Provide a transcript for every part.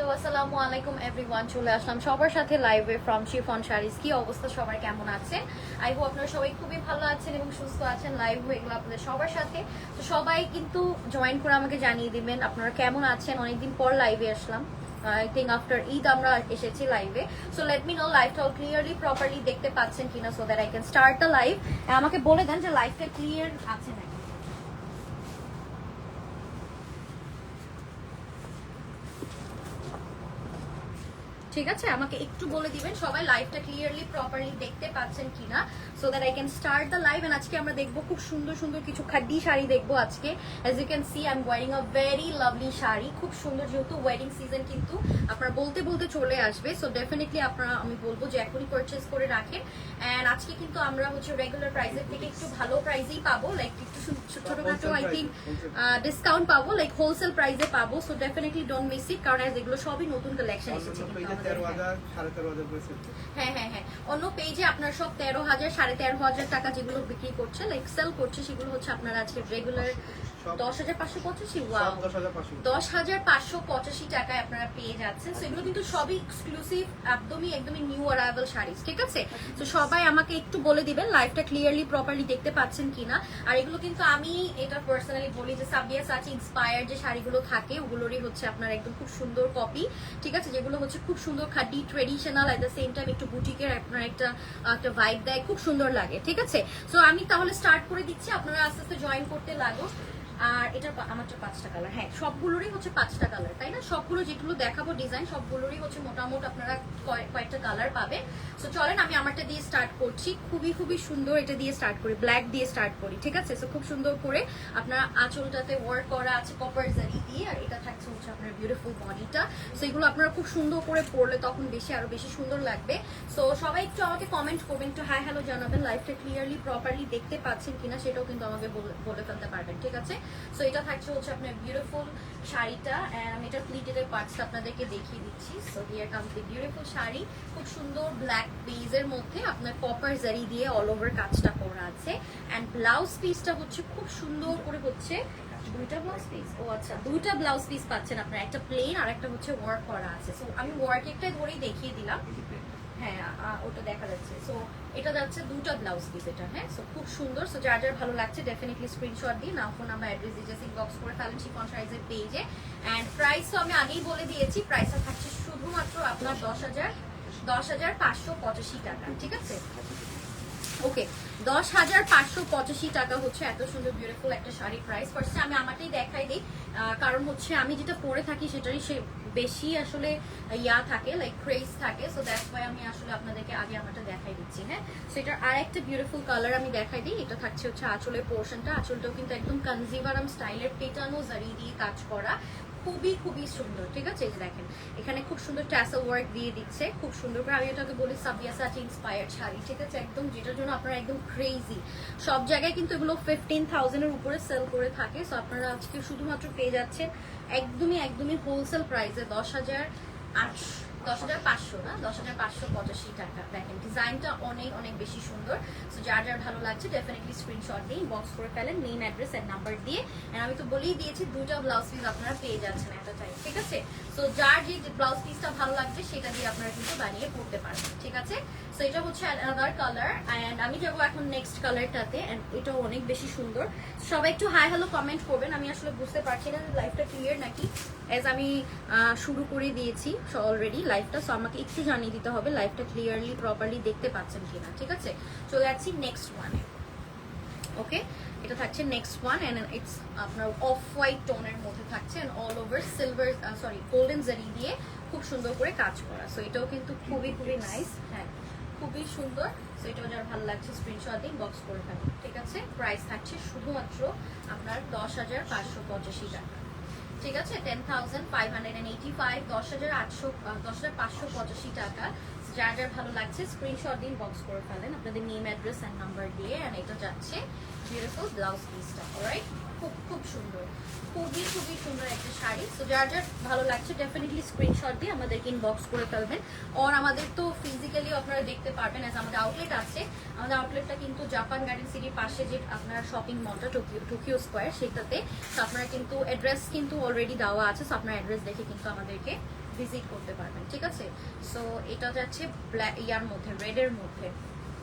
Hello, আসসালামু আলাইকুম everyone চলে আসলাম সবার সাথে লাইভে ফ্রম শিফন শাড়িজ কি অবস্থা সবার? কেমন আছে? আই হোপ আপনারা সবাই খুবই ভালো আছেন এবং সুস্থ আছেন। লাইভ হয়ে গেলো আপনাদের সবার সাথে। তো সবাই কিন্তু জয়েন করে আমাকে জানিয়ে দিবেন আপনারা কেমন আছেন? অনেকদিন পর লাইভে আসলাম। আই থিঙ্ক আফটার ঈদ আমরা এসেছি লাইভে সো লেট মি নো লাইভটা ক্লিয়ারলি প্রপারলি দেখতে পাচ্ছেন কিনা so that I can start the live আমাকে বলে দেন যে লাইভটা ক্লিয়ার আছে নাকি। ঠিক আছে? আমাকে একটু বলে দিবেন সবাই লাইভটা ক্লিয়ারলি প্রপারলি দেখতে পাচ্ছেন কিনা so that I can start the live and আজকে আমরা দেখব খুব সুন্দর সুন্দর কিছু খাড্ডি শাড়ি দেখব আজকে। As you can see I am wearing a very lovely sari খুব সুন্দর যেহেতু ওয়েডিং সিজন কিন্তু আপনারা বলতে বলতে চলে আসবে সো ডেফিনেটলি আপনারা আমি বলব যে এখনই পারচেস করে রাখেন। এন্ড আজকে কিন্তু আমরা হচ্ছে রেগুলার প্রাইসের থেকে একটু ভালো প্রাইসেই পাবো লাইক একটু ছোটখাটো আই থিঙ্ক ডিসকাউন্ট পাবো লাইক হোলসেল প্রাইসে পাবো so definitely don't miss it কারণ এগুলো সবই নতুন কালেকশন এসেছে। তেরো হ্যাঁ। হাজার সাড়ে তেরো হাজার করে হ্যাঁ হ্যাঁ হ্যাঁ অন্য পেজে আপনার সব তেরো হাজার সাড়ে তেরো হাজার টাকা যেগুলো বিক্রি করছে লাইক সেল করছে সেগুলো হচ্ছে আপনার আজকে রেগুলার দশ হাজার পাঁচশো পঁচাশি? সব ওয়াও দশ হাজার পাঁচশো। দশ হাজার পাঁচশো পঁচাশি টাকায় আপনারা পেয়ে যাচ্ছেন। So, কিন্তু সবই এক্সক্লুসিভ একদমই একদমই নিউ অ্যারাইভাল শাড়ি ঠিক আছে? তো সবাই আমাকে একটু বলে দিবেন লাইভটা ক্লিয়ারলি প্রপারলি দেখতে পাচ্ছেন কিনা। আর এগুলো কিন্তু আমি এটা পার্সোনালি বলি যে সাবিয়া সাচি ইন্সপায়ার যে শাড়িগুলো থাকে ওগুলোরই হচ্ছে আপনার একদম খুব সুন্দর কপি ঠিক আছে? যেগুলো হচ্ছে খুব সুন্দর khadi traditional at the same time একটু বুটিকের আপনার একটা একটা ভাইব দেয় খুব সুন্দর লাগে ঠিক আছে? সো আমি তাহলে স্টার্ট করে দিচ্ছি আপনারা আস্তে আস্তে জয়েন করতে লাগো। আর এটা আমারটা পাঁচটা কালার হ্যাঁ সবগুলোরই হচ্ছে পাঁচটা কালার তাই না? সবগুলো যেগুলো দেখাবো ডিজাইন সবগুলোরই হচ্ছে মোটামুটি আপনারা কয়- কয়েকটা কালার পাবে সো চলেন, আমি আমারটা দিয়ে স্টার্ট করছি। খুবই খুবই সুন্দর এটা দিয়ে স্টার্ট করি ব্ল্যাক দিয়ে স্টার্ট করি, ঠিক আছে? সো খুব সুন্দর করে আপনার আঁচলটাতে ওয়ার্ক করা আছে কপার জারি দিয়ে, আর এটা থাকছে হচ্ছে আপনার বিউটিফুল বডিটা সো এগুলো আপনারা খুব সুন্দর করে পরলে তখন বেশি, আরও বেশি সুন্দর লাগবে। সো সবাই একটু আমাকে কমেন্ট করবেন, একটু হাই হ্যালো জানাবেন। লাইফটা ক্লিয়ারলি প্রপারলি দেখতে পাচ্ছেন কিনা, সেটাও কিন্তু আমাকে বলে ফেলতে পারবেন, ঠিক আছে? সো এটা থাকছে হচ্ছে আপনার বিউটিফুল শাড়িটা, and আমি এটা প্লিটের পার্টসটা আপনাদেরকে দেখিয়ে দিচ্ছি। So here comes the beautiful sari. খুব সুন্দর ব্ল্যাক বেজের মধ্যে আপনার কপার জারি দিয়ে অল ওভার কাজটা করা আছে। অ্যান্ড ব্লাউজ পিসটা হচ্ছে খুব সুন্দর করে হচ্ছে, দুইটা ব্লাউজ পিস ও আচ্ছা দুইটা ব্লাউজ পিস পাচ্ছেন আপনার। একটা প্লেন আর একটা হচ্ছে ওয়ার্ক করা আছে। সো আমি ওয়ার্ক একটা ধরেই দেখিয়ে দিলাম। হ্যাঁ ওটা দেখা যাচ্ছে। সো এটা যাচ্ছে দুটো ব্লাউজ পিস এটা হ্যাঁ? সো খুব সুন্দর। সো যার যার ভালো লাগছে ডেফিনেটলি স্ক্রিনশট দিয়ে নাও ফোন নাম্বার অ্যাড্রেস দিয়ে জাস্ট ইনবক্স করে ফেলেন শিফন সাইজের পেজে অ্যান্ড প্রাইস তো আমি আগেই বলে দিয়েছি প্রাইসটা থাকছে শুধুমাত্র আপনার দশ হাজার দশ হাজার পাঁচশো পঁচাশি টাকা, ঠিক আছে? ওকে দশ হাজার পাঁচশো পঁচাশি টাকা হচ্ছে এত সুন্দর বিউটিফুল একটা শাড়ি প্রাইস ফার্স্টে আমি আমারটাই দেখাই দিই। কারণ হচ্ছে আমি যেটা পরে থাকি সেটারই সে বেশি আসলে ইয়া থাকে লাইক ক্রেজ থাকে সো দ্যাটস ওয়াই আমি আসলে আপনাদেরকে আগে আমারটা দেখাই দিচ্ছি হ্যাঁ? সো এটার আর একটা বিউটিফুল কালার আমি দেখাই দিই, এটা থাকছে হচ্ছে আঁচলের পোর্শনটা আঁচলটাও কিন্তু একদম কনজিভারাম স্টাইলের পেটানো জারি দিয়ে কাজ করা। খুবই খুবই সুন্দর, ঠিক আছে? এই যে দেখেন, এখানে খুব সুন্দর ট্যাসেল ওয়ার্ক দিয়ে দিচ্ছে, খুব সুন্দর করে। আমি এটাকে বলি সাবিয়া সাচ ইন্সপায়ার্ড শাড়ি, ঠিক আছে? একদম যেটার জন্য আপনারা একদম ক্রেজি সব জায়গায় কিন্তু এগুলো ফিফটিন থাউজেন্ডের উপরে সেল করে থাকে সো আপনারা আজকে শুধুমাত্র পেয়ে যাচ্ছেন একদমই একদমই হোলসেল প্রাইসে দশ হাজার আটশো দশ হাজার পাঁচশো না? দশ হাজার পাঁচশো পঁচাশি টাকা। দেখেন, ডিজাইনটা অনেক অনেক বেশি সুন্দর। সো যার যার ভালো লাগছে ডেফিনেটলি স্ক্রিনশট দিয়ে বক্স করে ফেলেন নেম অ্যাড্রেস এন্ড নাম্বার দিয়ে। And আমি তো বলেই দিয়েছি দুটো ব্লাউজ পিস আপনারা পেয়ে যাচ্ছেন একটা টাইম ঠিক আছে? সো যার যে ব্লাউজ পিসটা ভালো লাগবে সেটা দিয়ে আপনারা কিন্তু বানিয়ে পড়তে পারবেন, ঠিক আছে? সো এটা হচ্ছে আনাদার কালার অ্যান্ড আমি যাব এখন নেক্সট কালারটাতে অ্যান্ড এটাও অনেক বেশি সুন্দর। সবাই একটু হাই হ্যালো কমেন্ট করবেন, আমি আসলে বুঝতে পারছি না লাইফটা ক্লিয়ার নাকি। অ্যাজ আমি শুরু করে দিয়েছি অলরেডি লাইফটা সো আমাকে একটু জানিয়ে দিতে হবে লাইফটা ক্লিয়ারলি প্রপারলি দেখতে পাচ্ছেন কিনা, ঠিক আছে? চলে যাচ্ছি নেক্সট ওয়ানে ওকে এটা থাকছে নেক্সট ওয়ান অ্যান্ড ইটস আপনার অফ হোয়াইট টোনের মধ্যে থাকছে and all over silver sorry golden zari দিয়ে খুব সুন্দর করে কাজ করা। সো এটাও কিন্তু খুবই খুবই নাইস হ্যাঁ খুবই সুন্দর। সো এটাও যার ভালো লাগছে স্ক্রিনশট দিন বক্স করে ফেলুন ঠিক আছে? প্রাইস থাকছে শুধুমাত্র আপনার দশ হাজার পাঁচশো পঁচাশি টাকা। ঠিক আছে? Ten thousand five hundred and eighty five দশ হাজার আটশো দশ হাজার পাঁচশো পঁচাশি টাকা। যার যার ভালো লাগছে স্ক্রিনশট দিন বক্স করে ফেলেন। আপনাদের নেম অ্যাড্রেস অ্যান্ড নাম্বার দিয়ে অ্যান্ড এটা যাচ্ছে বিউটিফুল ব্লাউজ পিসটা রাইট খুব খুব সুন্দর। খুবই খুবই সুন্দর একটা শাড়ি। সো যার যার ভালো লাগছে ডেফিনেটলি স্ক্রিনশট দিয়ে আমাদেরকে ইনবক্স করে ফেলবেন। আর আমাদের তো ফিজিক্যালি আপনারা দেখতে পারবেন অ্যাজ আমাদের আউটলেট আছে। আমাদের আউটলেটটা কিন্তু জাপান গার্ডেন সিটির পাশে যে আপনার শপিং মলটা টোকিও টোকিও স্কোয়ার সেটাতে। আপনারা কিন্তু অ্যাড্রেস কিন্তু অলরেডি দেওয়া আছে। সো আপনার অ্যাড্রেস দেখে কিন্তু আমাদেরকে ভিজিট করতে পারবেন, ঠিক আছে? সো এটা যাচ্ছে ব্ল্যাক ইয়ার মধ্যে রেডের মধ্যে,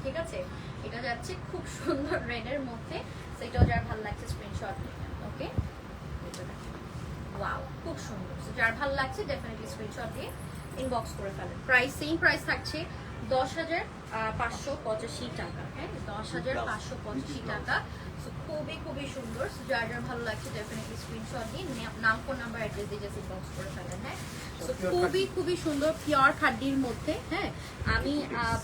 ঠিক আছে? এটা যাচ্ছে খুব সুন্দর রেডের মধ্যে সেটাও যার ভালো লাগছে স্ক্রিনশট নেবেন ওকে ওয়াও খুব সুন্দর। যার ভালো লাগছে ডেফিনেটলি স্ক্রিনশট দিয়ে ইনবক্স করে ফেলেন। প্রাইস সেম প্রাইস থাকছে দশ হাজার পাঁচশো পঁচাশি টাকা হ্যাঁ? দশ হাজার পাঁচশো পঁচাশি টাকা। খুবই খুবই সুন্দর। যার যার ভালো লাগছে ডেফিনেটলি স্ক্রিনশট দিয়ে নাম ফোন নাম্বার অ্যাড্রেস দিয়ে জাস্ট ইনবক্স করে ফেলেন হ্যাঁ? খুবই খুবই সুন্দর পিওর খাড্ডির মধ্যে হ্যাঁ? আমি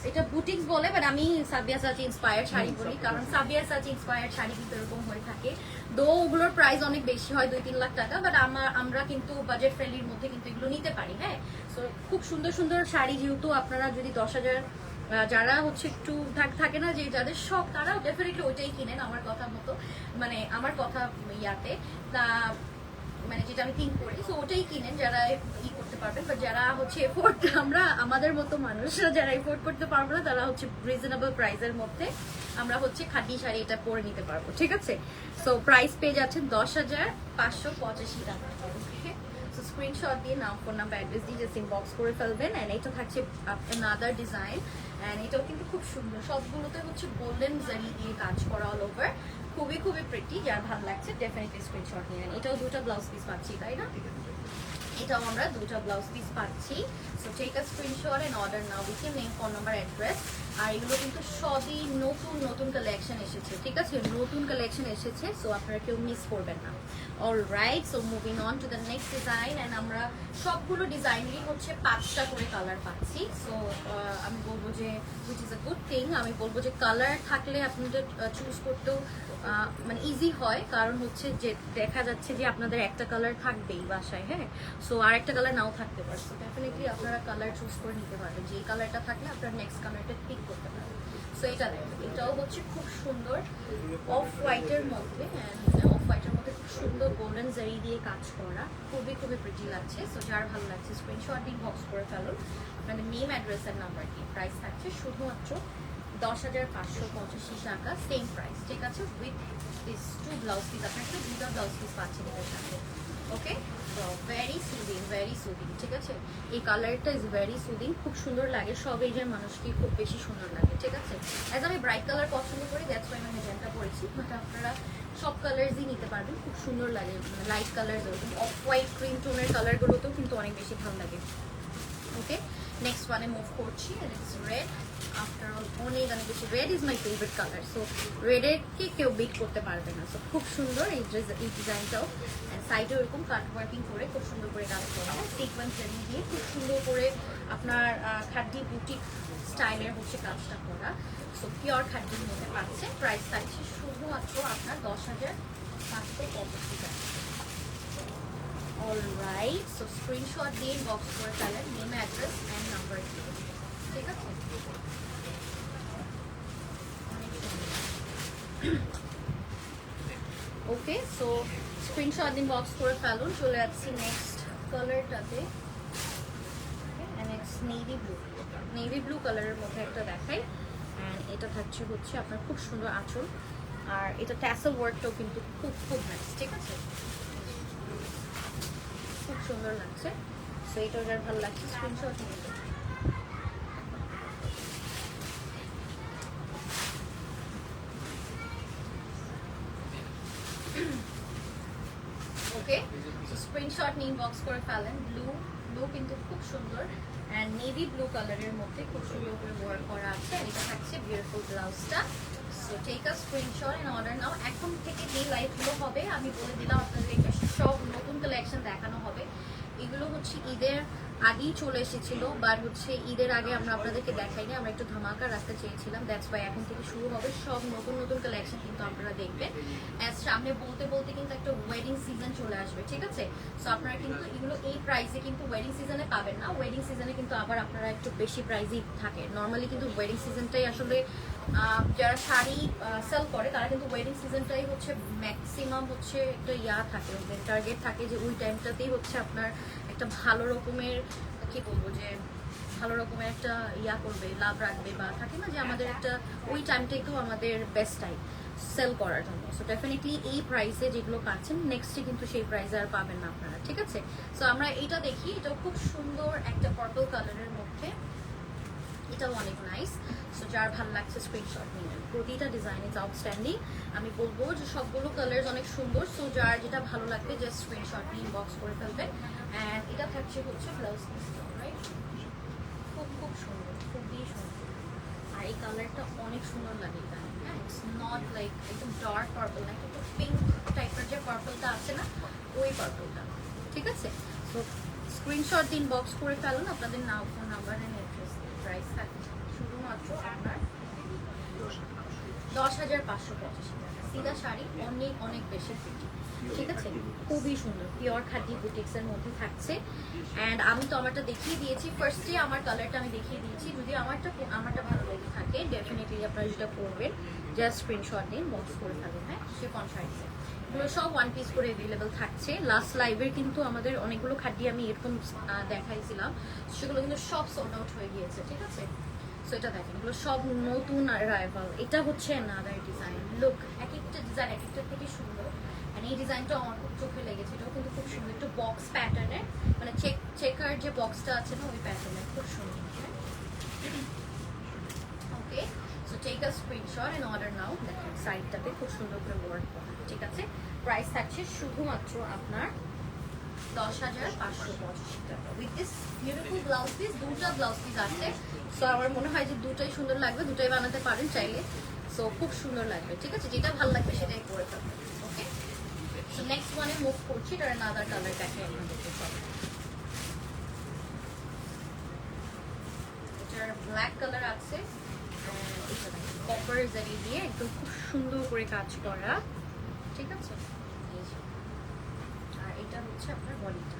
এটা বুটিক্স বলে বাট আমি সাবিয়া সাচ ইন্সপায়ার্ড শাড়ি বলি কারণ সাবিয়া সাচ ইন্সপায়ার্ড শাড়ি কিন্তু এরকম হয়ে থাকে। দো ওগুলোর প্রাইস অনেক বেশি হয়, দুই, তিন লাখ টাকা বাট আমার, আমরা কিন্তু বাজেট ফ্রেন্ডলির মধ্যে কিন্তু এগুলো নিতে পারি হ্যাঁ? সো খুব সুন্দর সুন্দর শাড়ি যেহেতু আপনারা যদি দশ হাজার যারা হচ্ছে একটু থাক- না যে যাদের শখ তারা ডেফিনেটলি ওইটাই কিনেন, আমার কথা মতো মানে আমার কথা ইয়াতে। তা মানে যেটা আমি থিঙ্ক করি সো ওটাই কিনেন যারা ই করতে পারবেন। বা যারা হচ্ছে এফোর্ড আমরা আমাদের মতো মানুষরা যারা এফোর্ড করতে পারব না, তারা হচ্ছে রিজনেবল প্রাইসের মধ্যে আমরা হচ্ছে খাদি শাড়ি এটা পরে নিতে পারব, ঠিক আছে? সো প্রাইস পেয়ে যাচ্ছেন দশ হাজার পাঁচশো পঁচাশি টাকা ওকে সো স্ক্রিনশট দিয়ে নাম ফোন নাম্বার অ্যাড্রেস দিয়ে জাস্ট ইনবক্স করে ফেলবেন অ্যান্ড এটা থাকছে আনাদার ডিজাইন অ্যান্ড এটাও কিন্তু খুব সুন্দর। সবগুলোতে হচ্ছে গোল্ডেন জারি দিয়ে কাজ করা অল ওভার খুবই খুবই প্রিটি যার ভালো লাগছে ডেফিনেটলি স্ক্রিনশট নিয়ে নেন। এটাও দুটো ব্লাউজ পিস পাচ্ছি তাই না? এটাও আমরা দুটো ব্লাউজ পিস পাচ্ছি। So take a screenshot and order now with name phone number address আর এগুলো কিন্তু সবই নতুন নতুন কালেকশন এসেছে, ঠিক আছে? নতুন কালেকশন এসেছে সো আপনারা কেউ মিস করবেন না। All right so moving on to the next design and আমরা সবগুলো ডিজাইনেরই হচ্ছে পাঁচটা করে কালার পাচ্ছি। সো আমি বলব যে which is a good thing আমি বলব যে কালার থাকলে আপনাদের চুজ করতেও মানে ইজি হয়। কারণ হচ্ছে যে, দেখা যাচ্ছে যে আপনাদের একটা কালার থাকবেই বাসায় হ্যাঁ? সো আর একটা কালার নাও থাকতে পারে। সো ডেফিনেটলি আপনারা কালার চুজ করে নিতে পারবেন। যে কালারটা থাকলে আপনারা নেক্সট কালারটা পিক করতে পারবেন। সো এটা দেখুন এটাও হচ্ছে খুব সুন্দর অফ হোয়াইটের মধ্যে অফ হোয়াইটের মধ্যে খুব সুন্দর গোল্ডেন জারি দিয়ে কাজ করা। খুবই খুবই প্রিটি লাগছে। সো যার ভালো লাগছে স্ক্রিনশট দিন বক্স করে ফেলুন। আপনাদের নেম অ্যাড্রেস আর নাম্বার দিয়ে প্রাইস থাকছে শুধুমাত্র দশ হাজার পাঁচশো পঁচাশি টাকা সেম প্রাইস ঠিক আছে? With this two blouse piece আপনার একটু দুটো ব্লাউজ পিস পাচ্ছেন এটার সাথে। ওকে তো ভেরি সুদিং ভেরি সুদিং ঠিক আছে? এই কালারটা ইজ ভেরি সুদিং খুব সুন্দর লাগে, সব এজের মানুষকে খুব বেশি সুন্দর লাগে, ঠিক আছে? অ্যাজ আমি ব্রাইট কালার পছন্দ করি দ্যাটস ওয়াই আমি মেজেন্টা পরেছি বাট আপনারা সব কালার্সই নিতে পারবেন, খুব সুন্দর লাগে light colour off white cream টোনের কালারগুলোতেও কিন্তু অনেক বেশি ভালো লাগে ওকে নেক্সট ওয়ানে মুভ করছি ইটস রেড আফটার অল অনেক অনেক বেশি। Red is my favourite colour so রেডেরকে কেউ বিট করতে পারবে না। সো খুব সুন্দর এই ড্রেস এই ডিজাইনটাও সাইডেও এরকম কাট ওয়ার্কিং করে খুব সুন্দর করে কাজ করা সিকোয়েন্স জারি দিয়ে খুব সুন্দর করে আপনার খাদ্যি বুটিক স্টাইলের হচ্ছে কাজটা করা। সো পিওর খাদ্যির মধ্যে পাচ্ছে। প্রাইস থাকছে শুধুমাত্র আপনার দশ হাজার পাঁচশো পঁচাশি টাকা। অলরাইট সো স্ক্রিনশট দিয়ে বক্স করে ফেলেন। নেম অ্যাড্রেস অ্যান্ড নাম্বার ঠিক আছে? ওকে সো স্ক্রিনশট দিন বক্স করে ফেলুন, চলে যাচ্ছি next কালারটাতে next navy blue navy blue কালারের মধ্যে একটা দেখাই। অ্যান্ড এটা থাকছে হচ্ছে আপনার খুব সুন্দর আঁচল। আর এটা ট্যাসেল ওয়ার্কটাও কিন্তু খুব খুব নাইস ঠিক আছে? খুব সুন্দর লাগছে। সো এটা ভালো লাগছে স্ক্রিনশট নিয়ে নিন। ওকে স্ক্রিনশট নিয়ে বক্স করে ফেলেন। ব্লু ব্লু কিন্তু খুব সুন্দর। অ্যান্ড নেভি ব্লু কালারের মধ্যে খুব সুন্দর করে ওয়ার করা আছে। এটা থাকছে বিউটিফুল ব্লাউজটা so take a screenshot and order now এখন থেকে যে লাইফগুলো হবে, আমি বলে দিলাম, আপনাদেরকে সব নতুন কালেকশন দেখানো হবে। এগুলো হচ্ছে ঈদের আগেই চলে এসেছিল বাট হচ্ছে ঈদের আগে আমরা আপনাদেরকে দেখাইনি, আমরা একটু ধামাকা রাখতে চেয়েছিলাম দ্যাটস ওয়াই এখন থেকে শুরু হবে, সব নতুন নতুন কালেকশন কিন্তু আপনারা দেখবেন। অ্যাজ সামনে বলতে বলতে কিন্তু একটা ওয়েডিং সিজন চলে আসবে, ঠিক আছে? সো আপনারা কিন্তু এগুলো, এই প্রাইসে কিন্তু ওয়েডিং সিজনে পাবেন না ওয়েডিং সিজনে কিন্তু আবার আপনারা একটু বেশি প্রাইসই থাকে। নর্মালি কিন্তু ওয়েডিং সিজনটাই আসলে যারা শাড়ি সেল করে, তারা কিন্তু ওয়েডিং সিজনটাই হচ্ছে ম্যাক্সিমাম হচ্ছে একটা ইয়া থাকে টার্গেট থাকে যে ওই টাইমটাতেই হচ্ছে আপনার একটা ভালো রকমের, কি বলব যে, ভালো রকমের একটা ইয়া করবে, লাভ রাখবে বা থাকে না যে আমাদের একটা, ওই টাইমটাই তো আমাদের বেস্ট টাইম সেল করার জন্য। সো ডেফিনেটলি এই প্রাইসে যেগুলো পাচ্ছেন নেক্সটে কিন্তু সেই প্রাইসে আর পাবেন না আপনারা, ঠিক আছে? সো আমরা এটা দেখি, এটা খুব সুন্দর একটা পার্পল কালারের মধ্যে এটাও অনেক নাইস সো যার ভালো লাগছে স্ক্রিনশট নিয়ে প্রতিটা ডিজাইন ইজ আউটস্ট্যান্ডিং আমি বলব যে সবগুলো কালার অনেক সুন্দর। সো যার যেটা ভালো লাগবে জাস্ট স্ক্রিনশট নিয়ে বক্স করে ফেলবে। অ্যান্ড এটা থাকছে হচ্ছে ব্লাউজ রাইট খুব খুব সুন্দর, খুবই সুন্দর। আর এই কালারটা অনেক সুন্দর লাগে এখানে। হ্যাঁ ইটস নট লাইক একদম ডার্ক পার্পল না একটু পিঙ্ক টাইপের যে পার্পলটা আছে না, ওই পার্পলটা ঠিক আছে? সো স্ক্রিনশট দিন বক্স করে ফেলুন। আপনাদের নাম ফোন নাম্বার অ্যাড্রেস প্রাইস থাকে শুধুমাত্র দশ হাজার পাঁচশো পঁচাশি টাকা। শাড়ি অনেক অনেক বেশি ঠিক আছে? খুবই সুন্দর। পিওর খাদি বুটিক্সের মধ্যে থাকছে। অ্যান্ড আমি তো আমারটা দেখিয়ে দিয়েছি। ফার্স্টে আমার কালারটা আমি দেখিয়ে দিয়েছি। যদি আমারটা আমারটা ভালো লেগে থাকে ডেফিনেটলি আপনারা যেটা করবেন জাস্ট স্ক্রিনশট নিন বক্স করে ফেলবেন হ্যাঁ? সে শাড়িতে এগুলো সব ওয়ান পিস করে অ্যাভেলেবেল থাকছে। লাস্ট লাইভের কিন্তু আমাদের অনেকগুলো খাদ্য আমি এরকম দেখাইছিলাম। সেগুলো কিন্তু সব সোল্ড আউট হয়ে গিয়েছে, ঠিক আছে? সো এটা দেখেন, এগুলো সব নতুন অ্যারাইভাল এটা হচ্ছে নাদার ডিজাইন লুক এক একটা ডিজাইন এক একটা থেকে সুন্দর। মানে এই ডিজাইনটা আমার খুব চোখে লেগেছে। এটাও কিন্তু খুব সুন্দর। একটু বক্স প্যাটার্নের মানে চেক চেকার যে বক্সটা আছে না, ওই প্যাটার্নের খুব সুন্দর। Take a screenshot and order now দেখেন সাইডটাতে খুব সুন্দর করে ওয়ার্ক করা, ঠিক আছে? প্রাইস থাকছে শুধুমাত্র আপনার দশ হাজার পাঁচশো পঁচাশি টাকা। With this beautiful blouse piece দুটো ব্লাউজ পিস আছে। সো আমার মনে হয় যে দুটোই সুন্দর লাগবে, দুটোই বানাতে পারেন চাইলে। সো খুব সুন্দর লাগবে, ঠিক আছে? যেটা ভালো লাগবে সেটাই করে ফেলবেন ওকে সো নেক্সট ওয়ানে মুভ করছি এটার আনাদার কালার দেখে আপনাদেরকে ব্ল্যাক কালার আছে। কপার জারি দিয়ে একদম খুব সুন্দর করে কাজ করা। ঠিক আছে। আর এটা হচ্ছে আপনার বডিটা।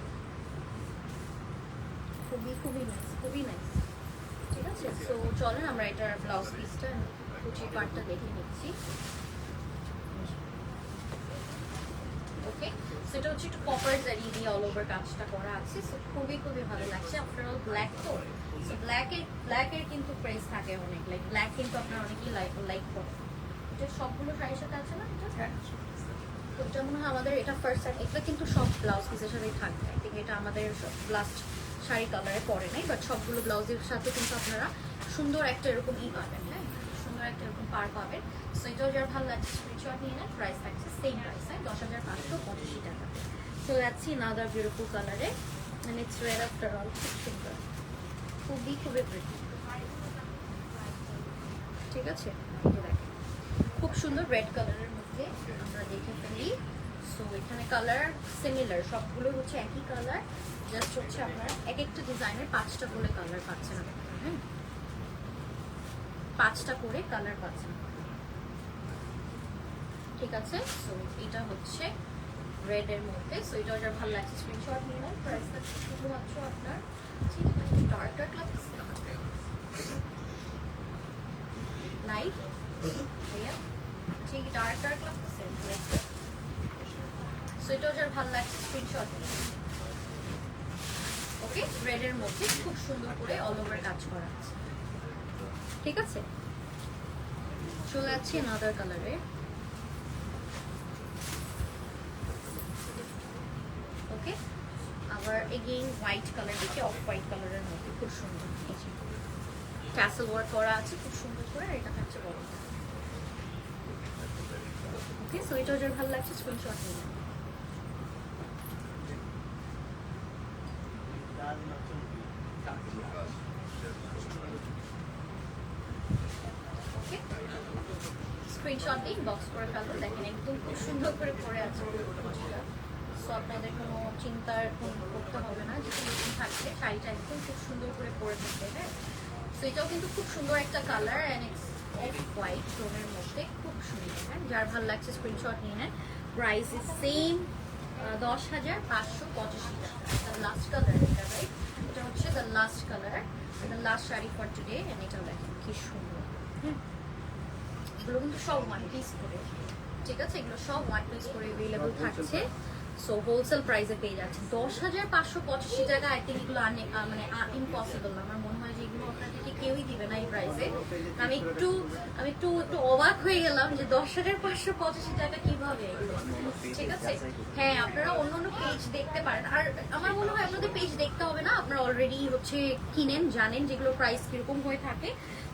খুবই খুবই নাইস খুবই নাইস ঠিক আছে? তো চলেন আমরা এটার ব্লাউজ পিসটা কুচির পার্টটা দেখে নিচ্ছি ওকে সেটা হচ্ছে একটু কপার জারি দিয়ে অল ওভার কাজটা করা আছে। সো খুবই খুবই ভালো লাগছে। আপনার অল ব্ল্যাক তো। সো ব্ল্যাকের ব্ল্যাকের কিন্তু প্রাইস থাকে অনেক। লাইক ব্ল্যাক কিন্তু আপনার অনেকেই লাইক লাইক করেন এটা সবগুলো শাড়ির সাথে আছে না? এটা? তো এটা মনে হয় আমাদের এটা ফার্স্ট এটা কিন্তু সব ব্লাউজ পিসের সাথেই থাকবে আই থিঙ্ক এটা আমাদের লাস্ট শাড়ি কালারে পরে নাই বাট সবগুলো ব্লাউজের সাথে কিন্তু আপনারা সুন্দর একটা এরকম ই পাবেন। সুন্দর একটা এরকম পার পাবেন। সো এটাও যার ভালো লাগছে স্ক্রিনশট নিয়ে নেন প্রাইস থাকছে সেম প্রাইস হ্যাঁ? দশ হাজার পাঁচশো পঁচাশি টাকা। সো যাচ্ছি নাদার বিউটিফুল কালারে মানে ইটস রেড আফটার অল খুব সুন্দর। খুবই খুবই প্রিটি ঠিক আছে? খুব সুন্দর রেড কালারের মধ্যে আমরা দেখে ফেলি। সো এখানে কালার সিমিলার সবগুলো হচ্ছে একই কালার জাস্ট হচ্ছে আপনার এক একটা ডিজাইনের পাঁচটা করে কালার পাচ্ছেন আপনারা হ্যাঁ? পাঁচটা করে কালার পাচ্ছেন ঠিক আছে? সো এটা হচ্ছে রেড এর মধ্যে। সো এটা যার ভালো লাগছে। স্ক্রিনশট নিয়ে নেন প্রাইসটা শুধুমাত্র আপনার ভাইয়া? ঠিক ডার্ক ডার্ক যার ভালো লাগছে। ওকে মধ্যে খুব সুন্দর করে অল ওভার কাজ করা আছে। ঠিক আছে? চলে যাচ্ছি আনাদার কালারে ওকে? আবার এগেইন হোয়াইট কালার দেখি অফ হোয়াইট কালারের মধ্যে। খুব সুন্দর। ট্যাসেল ওয়ার্ক করা আছে, খুব সুন্দর করে, আর এটা থাকছে বড়। ওকে? সো এটাও যার ভালো লাগছে স্ক্রিনশট নিয়ে স্ক্রিনশট বক্স করে ফেলুন দেখেন একদম খুব সুন্দর করে পরে আছে সো আপনাদের কোনো চিন্তার করতে হবে না যেটা এরকম থাকছে, শাড়িটা একদম খুব সুন্দর করে পরে থাকবে হ্যাঁ? সো এটাও কিন্তু খুব সুন্দর একটা কালার অ্যান্ড অফ হোয়াইট টোনের মধ্যে, খুব সুন্দর হ্যাঁ? যার ভালো লাগছে স্ক্রিনশট নিয়ে নেন। প্রাইস ইজ সেম দশ হাজার পাঁচশো পঁচাশি টাকা। লাস্ট কালার এটা রাইট এটা হচ্ছে the last colour the last sari for today and এটাও দেখেন কি সুন্দর। এগুলো কিন্তু সব ওয়ান পিস করে। ঠিক আছে? এগুলো সব ওয়ান পিস করে অ্যাভেলেবল থাকছে। সো হোলসেল প্রাইসে পেয়ে যাচ্ছেন। দশ হাজার পাঁচশো পঁচাশি টাকা আই থিঙ্ক এগুলো মানে ইম্পসিবল আমার মনে হয় যে এগুলো আপনাদেরকে কেউই দিবে না এই প্রাইসে আমি একটু আমি একটু একটু অবাক হয়ে গেলাম যে দশ হাজার পাঁচশো পঁচাশি টাকা কীভাবে ঠিক আছে? হ্যাঁ আপনারা অন্য অন্য পেজ দেখতে পারেন। আর আমার মনে হয় আপনাদের পেজ দেখতে হবে না? আপনারা অলরেডি হচ্ছে কিনেন জানেন যেগুলো প্রাইস কীরকম হয়ে থাকে।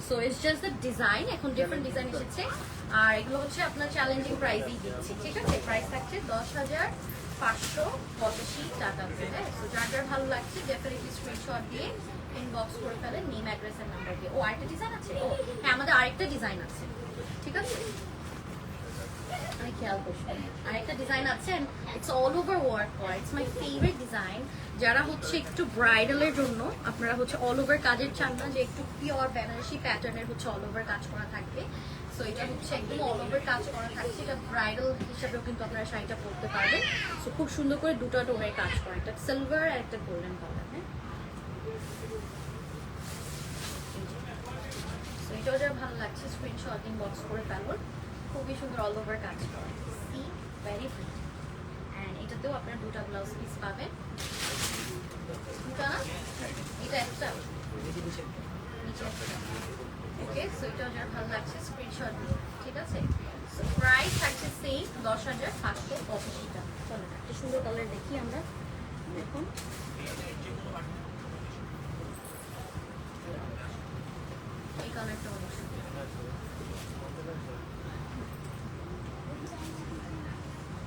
So it's just the design এখন ডিফারেন্ট ডিজাইন এসেছে। আর এগুলো হচ্ছে আপনার চ্যালেঞ্জিং প্রাইসেই দিচ্ছি, ঠিক আছে? প্রাইস থাকছে দশ হাজার পাঁচশো পঁচাশি টাকা করে সো যার যার ভালো লাগছে ডেফিনেটলি স্ক্রিনশট দিয়ে ইনবক্স করে ফেলেন নেম অ্যাড্রেস নাম্বার দিয়ে। ও আরেকটা ডিজাইন আছে? ও হ্যাঁ আমাদের আরেকটা ডিজাইন আছে, ঠিক আছে? আমি খেয়াল করছি। আরেকটা ডিজাইন আছে ইটস অল ওভার ওয়ার্ক করা ইটস মাই ফেভারিট ডিজাইন যারা হচ্ছে একটু ব্রাইডালের জন্য, আপনারা হচ্ছে অল ওভার কাজের চান না, যে একটু পিওর বেনারসি প্যাটার্নের হচ্ছে অল ওভার কাজ করা থাকবে। সো এটা হচ্ছে একদম অল ওভার কাজ করা থাকছে এটা ব্রাইডাল হিসাবেও কিন্তু আপনারা শাড়িটা পরতে পারবেন। সো খুব সুন্দর করে দুটো টোনের কাজ করা। একটা সিলভার আর একটা গোল্ডেন কালার হ্যাঁ? এটাও যার ভালো লাগছে স্ক্রিনশট ইনবক্স করে ফেলুন খুবই সুন্দর অল ওভার কাজ করা। সি ভেরি প্রিটি অ্যান্ড এটাতেও আপনার দুটো ব্লাউজ পিস পাবেন। এটা একটা। ওকে সো এটাও যার ভালো লাগছে স্ক্রিনশট ঠিক আছে? সো প্রাইস থাকছে সেম দশ হাজার পাঁচশো পঁচাশি টাকা। চলো, একটা সুন্দর কালার দেখি আমরা। দেখুন। এই কালারটা অনেক সুন্দর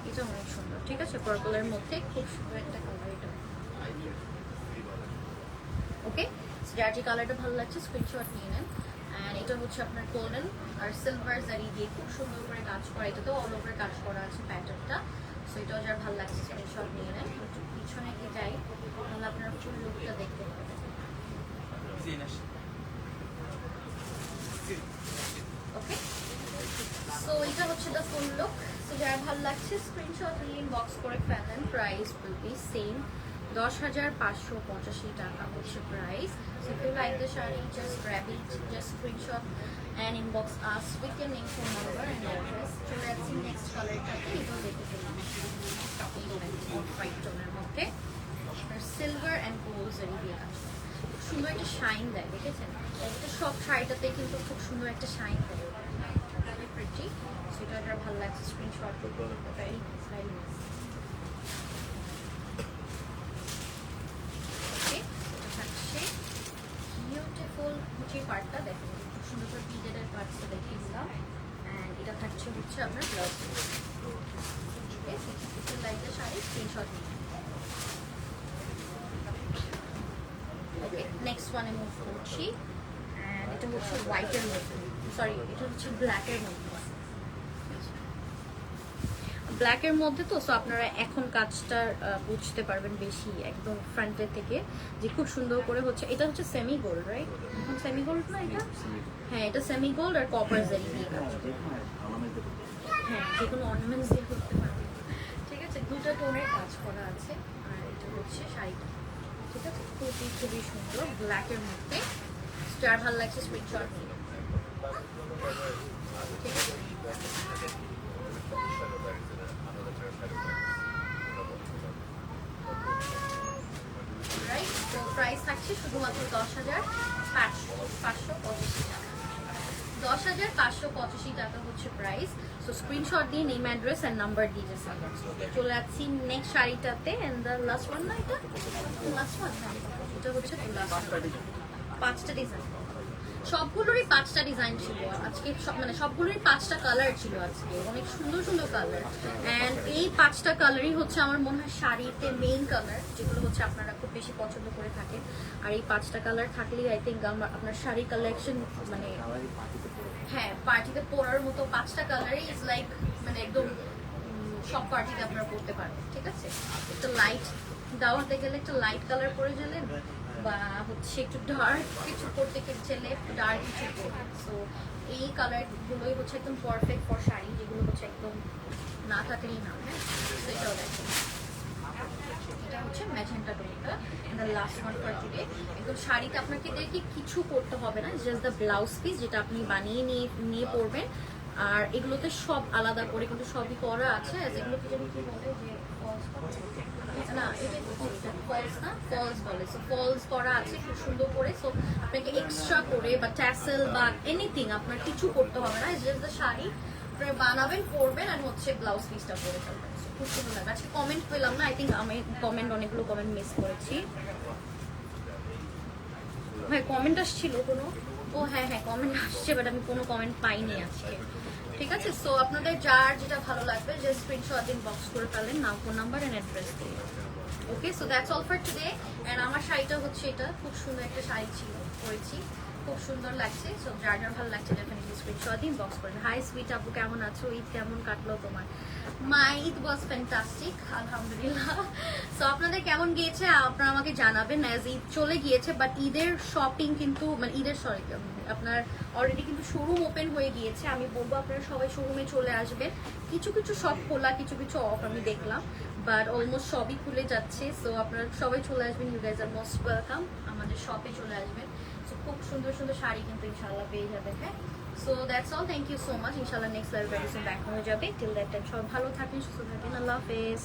এটা অনেক সুন্দর ঠিক আছে, পার্পলের মধ্যে খুব সুন্দর একটা কালার এটা। ওকে যার যে কালারটা ভালো লাগছে স্ক্রিনশট নিয়ে নেন। অ্যান্ড এটা হচ্ছে আপনার গোল্ডেন আর সিলভার জারি দিয়ে খুব সুন্দর করে কাজ করা। এটাতেও অল ওভার কাজ করা আছে প্যাটার্নটা সো এটাও যার ভালো লাগছে স্ক্রিনশট নিয়ে নেন। পিছনে কি যাই তাহলে আপনারা ফুল লুকটা দেখতে পাবেন। ওকে সো এটা হচ্ছে দ্য ফুল লুক সো যারা ভালো লাগছে স্ক্রিনশট নিয়ে ইনবক্স করে ফেলেন। প্রাইস উইল বি সেম দশ হাজার পাঁচশো পঁচাশি টাকা হচ্ছে price if you like the sari just grab it just screenshot and inbox us with your name phone number and address চলে যাচ্ছি নেক্সট কালারটাতে এটাও দেখে ফেললাম হোয়াইট টোনের মধ্যে। সিলভার অ্যান্ড গোল্ড জারি দিয়ে কাজ সুন্দর একটা শাইন দেয়, দেখেছেন? একটা সব শাড়িটাতে কিন্তু খুব সুন্দর একটা শাইন দেয়। Very সেটা যার ভালো লাগছে স্ক্রিনশট বিউটিফুল পার্টটা দেখুন খুব সুন্দর করে ডিজাইনের পার্টসটা দেখিয়ে দিলাম। অ্যান্ড এটা থাকছে হচ্ছে আপনার ব্লাউজ লাইটের শাড়ি স্ক্রিনশট নিয়ে ওকে নেক্সট ওয়ানে মুভ করছি। অ্যান্ড এটা হচ্ছে হোয়াইটের মধ্যে। সরি এটা হচ্ছে ব্ল্যাকের মধ্যে। ব্ল্যাকের মধ্যে তো সো আপনারা এখন কাজটা বুঝতে পারবেন বেশি একদম ফ্রন্টের থেকে যে খুব সুন্দর করে হচ্ছে, এটা হচ্ছে সেমি গোল্ড রাইট এখন সেমি গোল্ড না এটা? হ্যাঁ এটা সেমি গোল্ড আর কপার জারি দিয়ে হ্যাঁ যে কোনো অর্নামেন্টস দিয়ে করতে পারবেন। ঠিক আছে, দুটো টোনের কাজ করা আছে, আর এটা হচ্ছে শাড়িটা। ঠিক আছে, খুবই খুবই সুন্দর ব্ল্যাকের মধ্যে। স্টার ভালো লাগছে স্ক্রিনশট ঠিক আছে। তো প্রাইস থাকছে শুধুমাত্র দশ হাজার পাঁচশো পাঁচশো পঁচাশি টাকা। দশ হাজার পাঁচশো পঁচাশি টাকা হচ্ছে প্রাইস সো স্ক্রিনশট দিয়ে নেম অ্যাড্রেস অ্যান্ড নাম্বার দিয়ে inbox চলে নেক্সট শাড়িটাতে অ্যান্ড দ্য লাস্ট ওয়ান না এটা? হ্যাঁ। হচ্ছে পাঁচটা ডিজাইন সবগুলোরই পাঁচটা ডিজাইন ছিল আজকে মানে সবগুলোরই পাঁচটা কালার ছিল আজকে, অনেক সুন্দর সুন্দর কালার অ্যান্ড এই পাঁচটা কালারই হচ্ছে আমার মনে হয় শাড়িতে মেইন কালার যেগুলো হচ্ছে আপনারা খুব বেশি পছন্দ করে থাকেন। আর এই পাঁচটা কালার থাকলেই আই থিঙ্ক আমার আপনার শাড়ি কালেকশন মানে হ্যাঁ পার্টিতে পরার মতো পাঁচটা কালারই ইজ লাইক মানে একদম সব পার্টিতে আপনারা পরতে পারবেন, ঠিক আছে? একটা লাইট দাওয়াতে গেলে একটা লাইট কালার পরে গেলেন বা হচ্ছে একটু ডার্ক কিছু পরতে গেলে ডার্ক কিছু পরবেন সো এই কালারগুলোই হচ্ছে একদম পারফেক্ট ফর শাড়ি যেগুলো হচ্ছে একদম না থাকলেই না হ্যাঁ? তো এটাও দেখেন এটা হচ্ছে ম্যাজেন্টা লাস্ট ওয়ান শাড়িতে আপনাকে দেখে কিছু করতে হবে না জাস্ট দ্য ব্লাউজ পিস যেটা আপনি বানিয়ে নিয়ে নিয়ে পরবেন। আর এগুলোতে সব আলাদা করে, কিন্তু সবই করা আছে। না ফলস ফলস করা আছে খুব সুন্দর করে। সো আপনাকে এক্সট্রা করে বা ট্যাসেল বা এনিথিং আপনার কিছু করতে হবে না। শাড়ি বানাবেন হচ্ছে ব্লাউজ পিসটা খুব সুন্দর আজকে কমেন্ট না। আই থিঙ্ক আমি কমেন্ট অনেকগুলো কমেন্ট মিস কমেন্ট আসছিল কোনো? ও হ্যাঁ হ্যাঁ কমেন্ট আসছে বাট আমি কোনো কমেন্ট পাইনি আজকে। ঠিক আছে? সো আপনাদের যার যেটা ভালো লাগবে যে স্ক্রিনশট বক্স করে ফেলেন নাম ফোন নাম্বার এন্ড অ্যাড্রেস দিয়ে। Okay so that's all for today and আমার শাড়িটা হচ্ছে এটা। খুব সুন্দর একটা শাড়ি ছিল, পরেছি। খুব সুন্দর লাগছে। সো যার যার ভালো লাগছে ডেফিনেটলি স্ক্রিনশট ইনবক্স করেন হাই সুইট আপু, কেমন আছো? ঈদ কেমন কাটলো তোমার? মাই ঈদ ওয়াজ ফ্যান্টাস্টিক আলহামদুলিল্লাহ। সো আপনাদের কেমন গিয়েছে? আপনারা আমাকে জানাবেন অ্যাজ ঈদ চলে গিয়েছে বাট ঈদের শপিং কিন্তু মানে ঈদের সরি আপনার অলরেডি কিন্তু শোরুম ওপেন হয়ে গিয়েছে। আমি বলব আপনারা সবাই শোরুমে চলে আসবেন। কিছু কিছু সব খোলা, কিছু কিছু অফ আমি দেখলাম বাট অলমোস্ট সবই খুলে যাচ্ছে। সো আপনারা সবাই চলে আসবেন। You guys are most welcome আমাদের শপে চলে আসবেন। খুব সুন্দর সুন্দর শাড়ি কিন্তু ইনশাল্লাহ পেয়ে যাবেন হ্যাঁ? So that's all thank you so much ইনশাল্লাহ নেক্সট লাইভ ব্যাক হয়ে যাবে। টিল দ্যাট টাইম সব ভালো থাকেন সুস্থ থাকেন আল্লাহ হাফেজ।